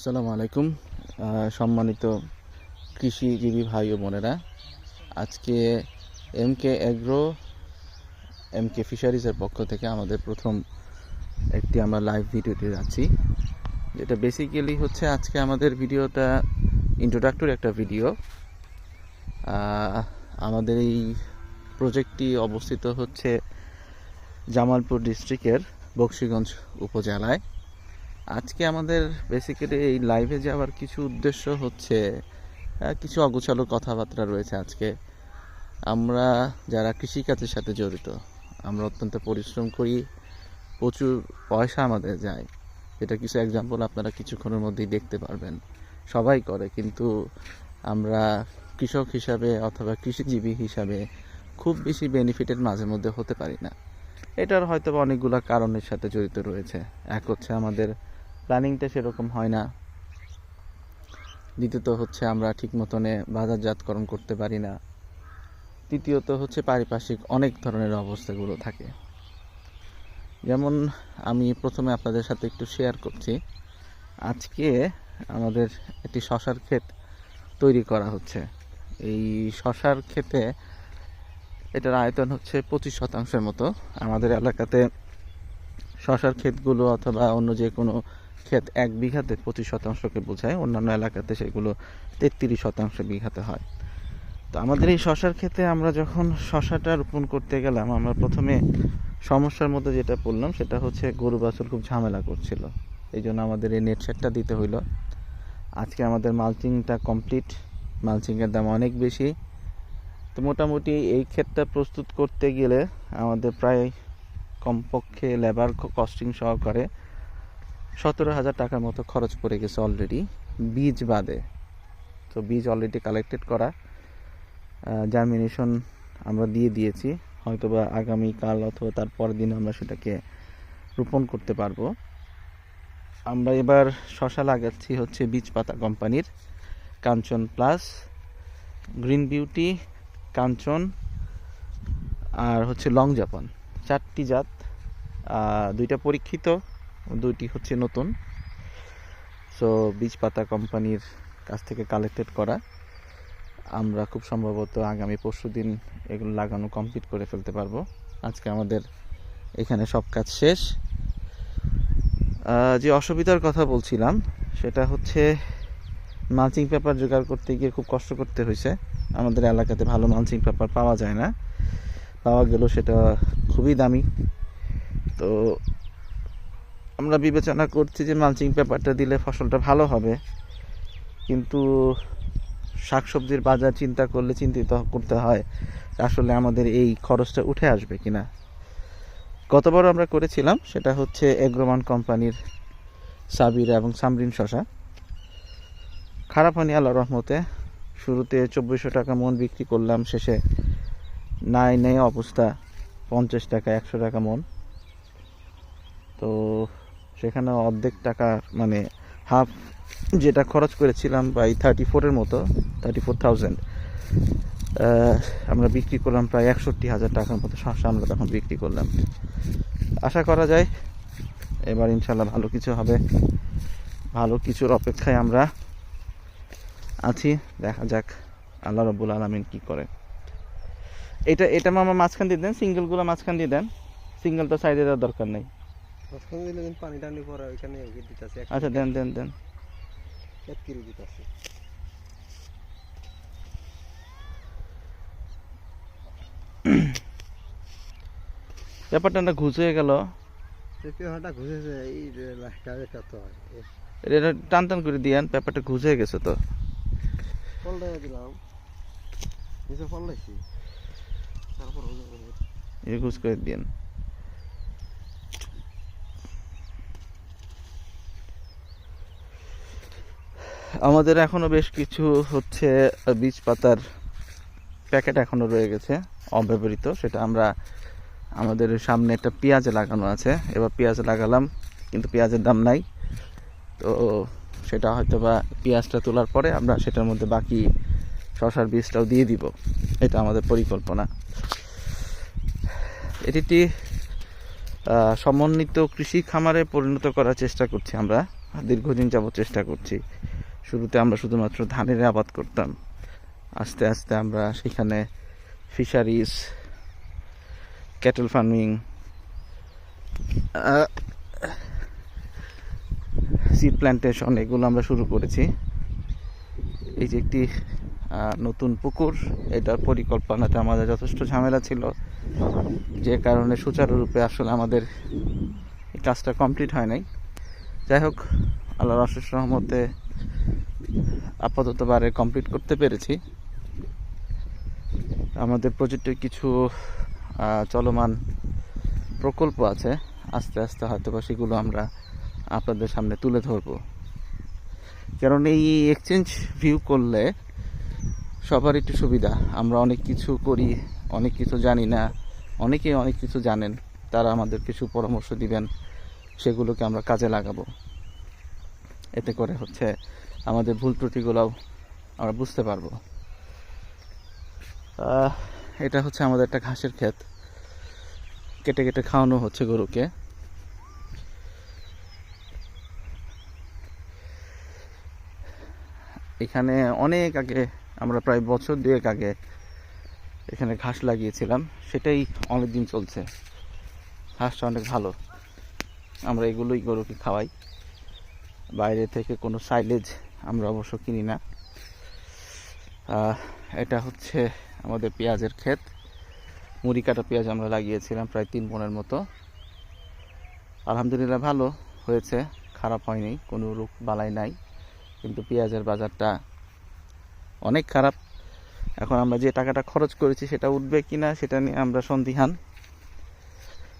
আসসালামু আলাইকুম। সম্মানিত কৃষিজীবী ভাই ও বোনেরা, আজকে M K agro M K ফিশারিজের পক্ষ থেকে আমাদের প্রথম একটি আমরা লাইভ ভিডিওতে যাচ্ছি যেটা বেসিক্যালি হচ্ছে আজকে আমাদের ভিডিওটা ইন্ট্রোডাক্টরি একটা ভিডিও আমাদের এই প্রজেক্টটি অবস্থিত হচ্ছে জামালপুর ডিস্ট্রিক্টের বক্সিগঞ্জ উপজেলায়। আজকে আমাদের বেসিক্যালি এই লাইভে যাওয়ার কিছু উদ্দেশ্য হচ্ছে কিছু অগোছালো কথাবার্তা রয়েছে আজকে। আমরা যারা কৃষিকাজের সাথে জড়িত, আমরা অত্যন্ত পরিশ্রম করি, প্রচুর পয়সা আমাদের যায়। যেটা কিছু এক্সাম্পল আপনারা কিছুক্ষণের মধ্যেই দেখতে পারবেন। সবাই করে, কিন্তু আমরা কৃষক হিসাবে অথবা কৃষিজীবী হিসাবে খুব বেশি বেনিফিটের মাঝে মধ্যে হতে পারি না। এটার হয়তো অনেকগুলো কারণের সাথে জড়িত রয়েছে। এক হচ্ছে আমাদের প্ল্যানিংটা সেরকম হয় না। দ্বিতীয়ত হচ্ছে আমরা ঠিক মতনে বাজারজাতকরণ করতে পারি না। তৃতীয়ত হচ্ছে পারিপার্শ্বিক অনেক ধরনের অবস্থাগুলো থাকে। যেমন আমি প্রথমে আপনাদের সাথে একটু শেয়ার করছি। আজকে আমাদের একটি শশার ক্ষেত তৈরি করা হচ্ছে। এই শশার ক্ষেতে এটার আয়তন হচ্ছে পঁচিশ শতাংশের মতো। আমাদের এলাকাতে শশার ক্ষেতগুলো অথবা অন্য যে কোনো ক্ষেত এক বিঘাতে পঁচিশ শতাংশকে বোঝায়, অন্যান্য এলাকাতে সেগুলো তেত্রিশ শতাংশ বিঘাতে হয়। তো আমাদের এই শশার ক্ষেতে আমরা যখন শশাটা রোপণ করতে গেলাম, আমরা প্রথমে সমস্যার মধ্যে যেটা পড়লাম, সেটা হচ্ছে গরু বাছুর খুব ঝামেলা করছিল। এই জন্য আমাদের এই নেট সেটটা দিতে হইল। আজকে আমাদের মালচিংটা কমপ্লিট মালচিংয়ের দাম অনেক বেশি। তো মোটামুটি এই ক্ষেতটা প্রস্তুত করতে গেলে আমাদের প্রায় কমপক্ষে লেবার কস্টিং সহকারে সতেরো হাজার টাকার মতো খরচ পড়ে গেছে অলরেডি বীজ বাদে। তো বীজ অলরেডি কালেক্টেড করা জার্মিনেশন আমরা দিয়ে দিয়েছি। হয়তোবা আগামী কাল অথবা তার পরের দিন আমরা সেটাকে রোপণ করতে পারব। আমরা এবার শশা লাগাচ্ছি হচ্ছে বীজ পাতা কোম্পানির, Kanchan plus, green beauty, Kanchan, আর হচ্ছে লং জাপান। চারটি জাত দুইটা পরীক্ষিত। দুইটি হচ্ছে নতুন। সো বীজ পাতা কোম্পানির কাছ থেকে কালেক্টেড করা। আমরা খুব সম্ভবত আগামী পরশু দিন এগুলো লাগানো কমপ্লিট করে ফেলতে পারব। আজকে আমাদের এখানে সব কাজ শেষ। যে অসুবিধার কথা বলছিলাম, সেটা হচ্ছে মালচিং পেপার জোগাড় করতে গিয়ে খুব কষ্ট করতে হয়েছে। আমাদের এলাকাতে ভালো মালচিং পেপার পাওয়া যায় না। পাওয়া গেলেও সেটা খুবই দামি। তো আমরা বিবেচনা করছি যে মালচিং পেপারটা দিলে ফসলটা ভালো হবে। কিন্তু শাকসবজির বাজার চিন্তা করলে চিন্তিত করতে হয় আসলে আমাদের এই খরচটা উঠে আসবে কিনা। গতবার আমরা করেছিলাম, সেটা হচ্ছে এগ্রোমান কোম্পানির সাবিরা এবং সামরিন শশা। খারাপ হয়নি আল্লাহ রহমতে। শুরুতে চব্বিশশো টাকা মন বিক্রি করলাম, শেষে নাই নেই অবস্থা, পঞ্চাশ টাকা, একশো টাকা মন। তো সেখানে অর্ধেক টাকা মানে হাফ যেটা খরচ করেছিলাম বাই থার্টি ফোরের মতো থার্টি ফোর থাউজেন্ড আমরা বিক্রি করলাম প্রায় একষট্টি হাজার টাকার মতো। শস্য আমরা তখন বিক্রি করলাম। আশা করা যায়, এবার ইনশাল্লাহ ভালো কিছু হবে। ভালো কিছুর অপেক্ষায় আমরা আছি। দেখা যাক আল্লাহ রব্বুল আলমিন কী করে। এটা এটা মামা মাঝখান দিয়ে দেন সিঙ্গেলগুলো মাঝখান দিয়ে দেন। সিঙ্গেলটা সাইডে দেওয়ার দরকার নেই। মাঝখানে দিলে কিন্তু পানি টানি পরে ওইখানে দিতেছে আচ্ছা দেন দেন দেন। এক কিলো দিতেছে। ব্যাপারটা না ঘুষ হয়ে গেল? পেপারটা ঘুষেছে এই লাস্টারে কত হয়। এটা টান টান করে দিয়েন পেপারটা ঘুষ হয়ে গেছে তো। ফলটা দিলাম। নিচে ফল লাগছি তারপর। ঘুষ করে দিয়েন। আমাদের এখনও বেশ কিছু হচ্ছে বীজ পাতার প্যাকেট এখনও রয়ে গেছে, অব্যবহৃত। সেটা আমরা আমাদের সামনে একটা পেঁয়াজ লাগানো আছে। এবার পেঁয়াজ লাগালাম, কিন্তু পেঁয়াজের দাম নাই। তো সেটা হয়তো বা পেঁয়াজটা তোলার পরে আমরা সেটার মধ্যে বাকি শশার বীজটাও দিয়ে দিব। এটা আমাদের পরিকল্পনা। এটি সমন্বিত কৃষি খামারে পরিণত করার চেষ্টা করছি আমরা। দীর্ঘদিন যাবত চেষ্টা করছি। শুরুতে আমরা শুধুমাত্র ধানের আবাদ করতাম। আস্তে আস্তে আমরা সেখানে fisheries cattle farming seed plantation এগুলো আমরা শুরু করেছি। এই যে একটি নতুন পুকুর, এটার পরিকল্পনাতে আমাদের যথেষ্ট ঝামেলা ছিল। যে কারণে সুচারুরূপে আসলে আমাদের এই কাজটা কমপ্লিট হয় নাই। যাই হোক, আল্লাহর অশেষ রহমতে আপাতত বারে কমপ্লিট করতে পেরেছি। আমাদের প্রজেক্টের কিছু চলমান প্রকল্প আছে। আস্তে আস্তে হয়তো বা সেগুলো আমরা আপনাদের সামনে তুলে ধরবো। কারণ এই এক্সচেঞ্জ ভিউ করলে সবার একটু সুবিধা। আমরা অনেক কিছু করি, অনেক কিছু জানি না। অনেকেই অনেক কিছু জানেন। তারা আমাদের কিছু পরামর্শ দিবেন, সেগুলোকে আমরা কাজে লাগাবো। এতে করে হচ্ছে আমাদের ভুল ত্রুটিগুলোও আমরা বুঝতে পারব। এটা হচ্ছে আমাদের একটা ঘাসের ক্ষেত। কেটে কেটে খাওয়ানো হচ্ছে গরুকে। এখানে অনেক আগে, আমরা প্রায় বছর দুয়েক আগে এখানে ঘাস লাগিয়েছিলাম। সেটাই অনেক দিন চলছে। ঘাসটা অনেক ভালো। আমরা এগুলোই গরুকে খাওয়াই। বাইরে থেকে কোনো সাইলেজ আমরা অবশ্য কিনি না। এটা হচ্ছে আমাদের পেঁয়াজের ক্ষেত। মুড়ি কাটা পেঁয়াজ আমরা লাগিয়েছিলাম প্রায় তিন মনের মতো। আলহামদুলিল্লাহ ভালো হয়েছে, খারাপ হয়নি, কোনো রোগ বালাই নাই। কিন্তু পেঁয়াজের বাজারটা অনেক খারাপ। এখন আমরা যে টাকাটা খরচ করেছি সেটা উঠবে কি না সেটা নিয়ে আমরা সন্দিহান।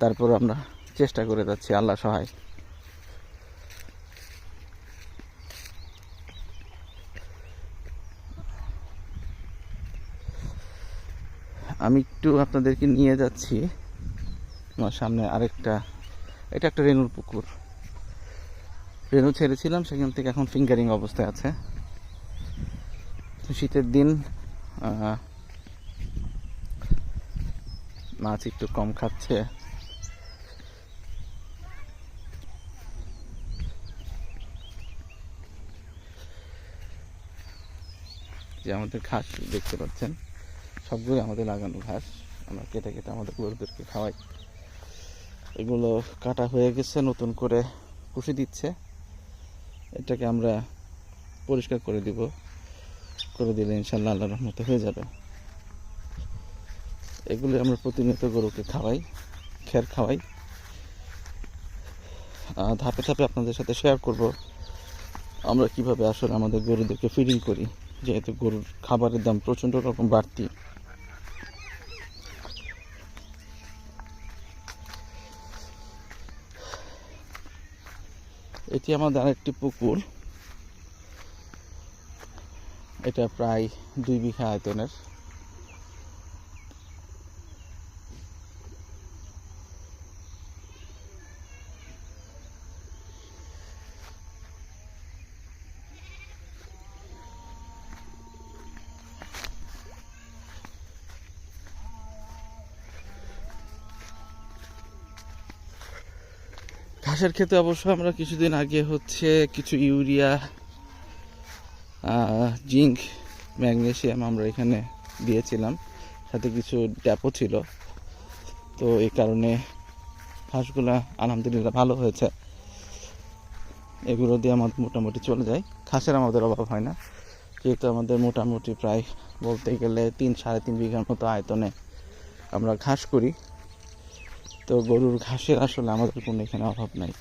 তারপর আমরা চেষ্টা করে যাচ্ছি, আল্লাহ সহায়। আমি একটু আপনাদেরকে নিয়ে যাচ্ছি। আমার সামনে আরেকটা, এটা একটা রেনুর পুকুর। রেনু ছেড়েছিলাম, সেখান থেকে এখন ফিঙ্গারিং অবস্থায় আছে। শীতের দিন মাছ একটু কম খাচ্ছে। যে আমাদের ঘাস দেখতে পাচ্ছেন। সবগুলো আমাদের লাগানো ঘাস। আমরা কেটে কেটে আমাদের গরুদেরকে খাওয়াই। এগুলো কাটা হয়ে গেছে, নতুন করে পুষে দিচ্ছে। এটাকে আমরা পরিষ্কার করে দিব। করে দিলে ইনশাল্লাহ আল্লাহ রহমতে হয়ে যাবে। এগুলো আমরা প্রতিনিয়ত গরুকে খাওয়াই, খের খাওয়াই। ধাপে ধাপে আপনাদের সাথে শেয়ার করব আমরা কীভাবে আসলে আমাদের গরুদেরকে ফিডিং করি। যেহেতু গরুর খাবারের দাম প্রচণ্ড রকম বাড়তি। এটি আমাদের একটি পুকুর। এটা প্রায় দুই বিঘা আয়তনের। ঘাসের ক্ষেত্রে অবশ্য আমরা কিছুদিন আগে হচ্ছে কিছু ইউরিয়া জিঙ্ক ম্যাগনেসিয়াম আমরা এখানে দিয়েছিলাম। সাথে কিছু ড্যাপও ছিল। তো এই কারণে ঘাসগুলা আলহামদুলিল্লাহ ভালো হয়েছে। এগুলো দিয়ে আমাদের মোটামুটি চলে যায়। ঘাসের আমাদের অভাব হয় না। যেহেতু আমাদের মোটামুটি প্রায় বলতে গেলে তিন সাড়ে তিন বিঘার মতো আয়তনে আমরা ঘাস করি। তো গরুর ঘাসের আসলে আমাদের কোনো এখানে অভাব নাই।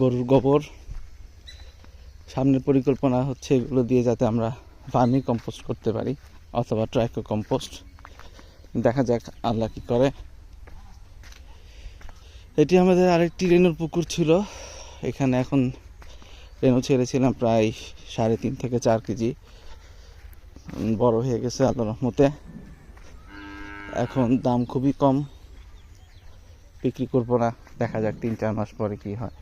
গরুর গোবর, সামনের পরিকল্পনা হচ্ছে এগুলো দিয়ে যাতে আমরা ভার্মি কম্পোস্ট করতে পারি, অথবা ট্রাইকো কম্পোস্ট দেখা যাক আল্লাহ কি করে। এটি আমাদের আরেকটি রেনুর পুকুর ছিল। এখানে এখন রেনু ছেড়েছিলাম প্রায় সাড়ে তিন থেকে চার কেজি। বড় হয়ে গেছে আল্লাহ রহমতে। এখন দাম খুবই কম। বিক্রি করব না। দেখা যাক তিন চার মাস পরে কি হয়।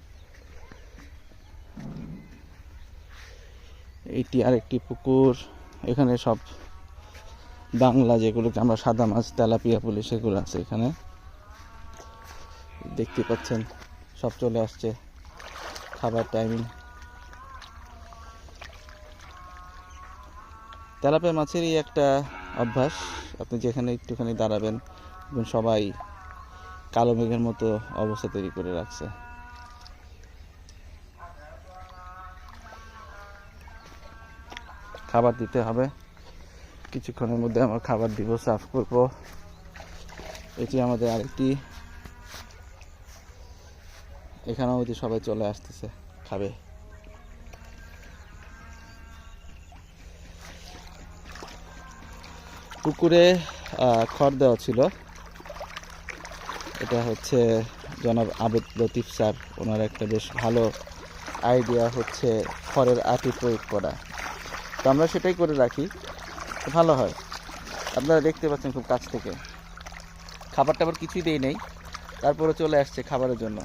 এটি আরেকটি পুকুর। এখানে সব বাংলা যেগুলোকে আমরা সাদা মাছ, তেলাপিয়া বলি, সেগুলো আছে এখানে। দেখতে পাচ্ছেন, সব চলে আসছে। খাবার টাইমিং তেলাপিয়া মাছেরই একটা অভ্যাস, আপনি যেখানে একটুখানি দাঁড়াবেন সবাই কালো মেঘের মতো অবস্থা তৈরি করে রাখছে। খাবার দিতে হবে। কিছুক্ষণের মধ্যে আমার খাবার দিব, সার্ভ করব। এটি আমাদের আরেকটি এখানেও যে সবাই চলে আসতেছে, খাবে। পুকুরে খড় দেওয়া ছিল। এটা হচ্ছে জনাব আবেদ লতিফ স্যার। ওনার একটা বেশ ভালো আইডিয়া হচ্ছে খড়ের আটি প্রয়োগ করা। তো আমরা সেটাই করে রাখি। ভালো হয়। আপনারা দেখতে পাচ্ছেন খুব কাছ থেকে। খাবার টাবার কিছুই দেই নেই। তারপরে চলে আসছে খাবারের জন্য।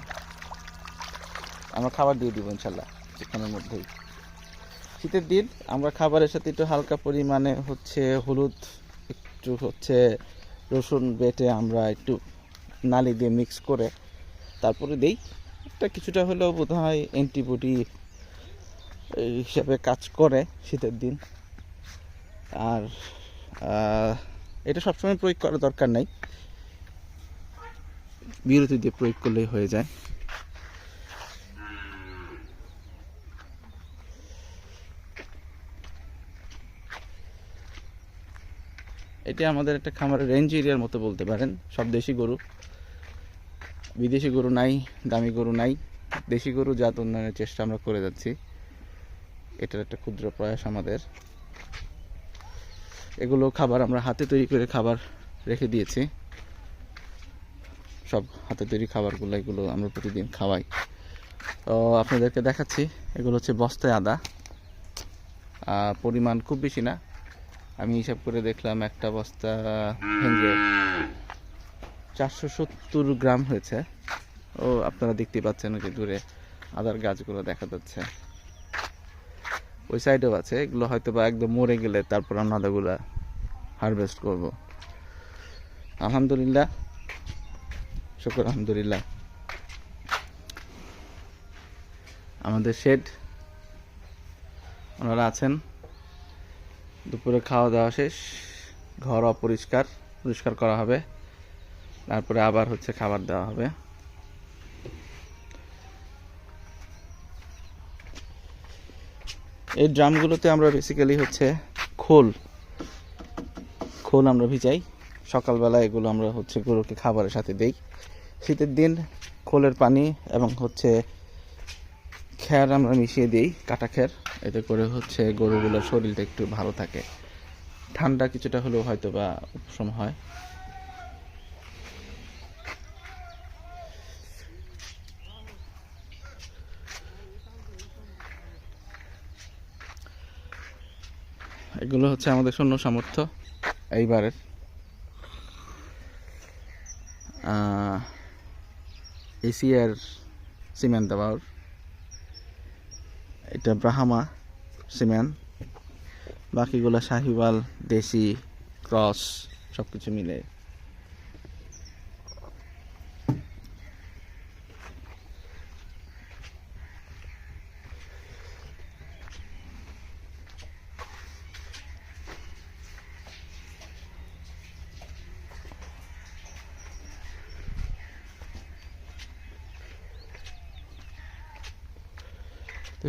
আমরা খাবার দিয়ে দিব ইনশাল্লাহ কিছুক্ষণের মধ্যেই। শীতের দিন আমরা খাবারের সাথে একটু হালকা পরিমাণে হচ্ছে হলুদ, একটু হচ্ছে রসুন বেটে আমরা একটু নালি দিয়ে মিক্স করে তারপরে দেই। এটা কিছুটা হলেও বোধ হয় অ্যান্টিবডি হিসাবে কাজ করে শীতের দিন। আর এটা সবসময় প্রয়োগ করার দরকার নাই। বিরতি দিয়ে প্রয়োগ করলেই হয়ে যায়। এটি আমাদের একটা খামারের রেঞ্জ এরিয়ার মতো বলতে পারেন। সব দেশি গরু। বিদেশি গরু নাই, দামি গরু নাই। দেশি গরু জাত উন্নয়নের চেষ্টা আমরা করে যাচ্ছি। এটার একটা ক্ষুদ্র প্রয়াস আমাদের। এগুলো খাবার আমরা হাতে তৈরি করে খাবার রেখে দিয়েছি। সব হাতে তৈরি খাবারগুলো এগুলো আমরা প্রতিদিন খাওয়াই। তো আপনাদেরকে দেখাচ্ছি, এগুলো হচ্ছে বস্তায় আদা। পরিমাণ খুব বেশি না আমি হিসাব করে দেখলাম একটা বস্তা ভেঙে চারশো সত্তর গ্রাম হয়েছে। ও, আপনারা দেখতে পাচ্ছেন ওই যে দূরে আদার গাছগুলো দেখা যাচ্ছে। ওই সাইডেও আছে, এগুলো হয়তো বা একদম মরে গেলে তারপর আমরা আদাগুলো হারভেস্ট করব। আলহামদুলিল্লাহ। শুক্র, আলহামদুলিল্লাহ। আমাদের শেড, ওনারা আছেন। দুপুরে খাওয়া দাওয়া শেষ, ঘর অপরিষ্কার, পরিষ্কার করা হবে। তারপরে আবার হচ্ছে খাবার দেওয়া হবে। এই ড্রামগুলোতে আমরা বেসিক্যালি হচ্ছে খোল। খোল আমরা ভিজাই। সকালবেলা এগুলো আমরা হচ্ছে গরুকে খাবারের সাথে দেই। শীতের দিন খোলের পানি এবং হচ্ছে খ্যার আমরা মিশিয়ে দিই, কাটা খ্যার। এতে করে হচ্ছে গরুগুলোর শরীরটা একটু ভালো থাকে। ঠান্ডা কিছুটা হলেও হয়তো বা উপশম হয়। এগুলো হচ্ছে আমাদের সৈন্য সামর্থ্য এইবারের। এশিয়ার সিমেন্ট দেওয়ার এটা ব্রাহামা সিমেন্ট বাকিগুলো শাহিওয়াল দেশি ক্রস সব কিছু মিলে।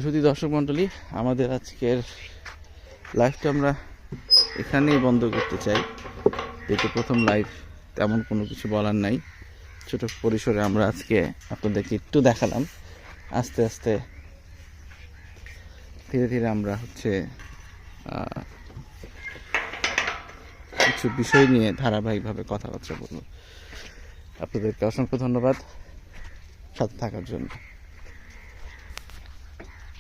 শুধু দর্শক মণ্ডলী, আমাদের আজকের লাইভটা আমরা এখানেই বন্ধ করতে চাই। যেহেতু প্রথম লাইভ তেমন কোনো কিছু বলার নাই। ছোট পরিসরে আমরা আজকে আপনাদেরকে একটু দেখালাম। আস্তে আস্তে ধীরে ধীরে আমরা হচ্ছে কিছু বিষয় নিয়ে ধারাবাহিকভাবে কথাবার্তা বলব। আপনাদেরকে অসংখ্য ধন্যবাদ সাথে থাকার জন্য।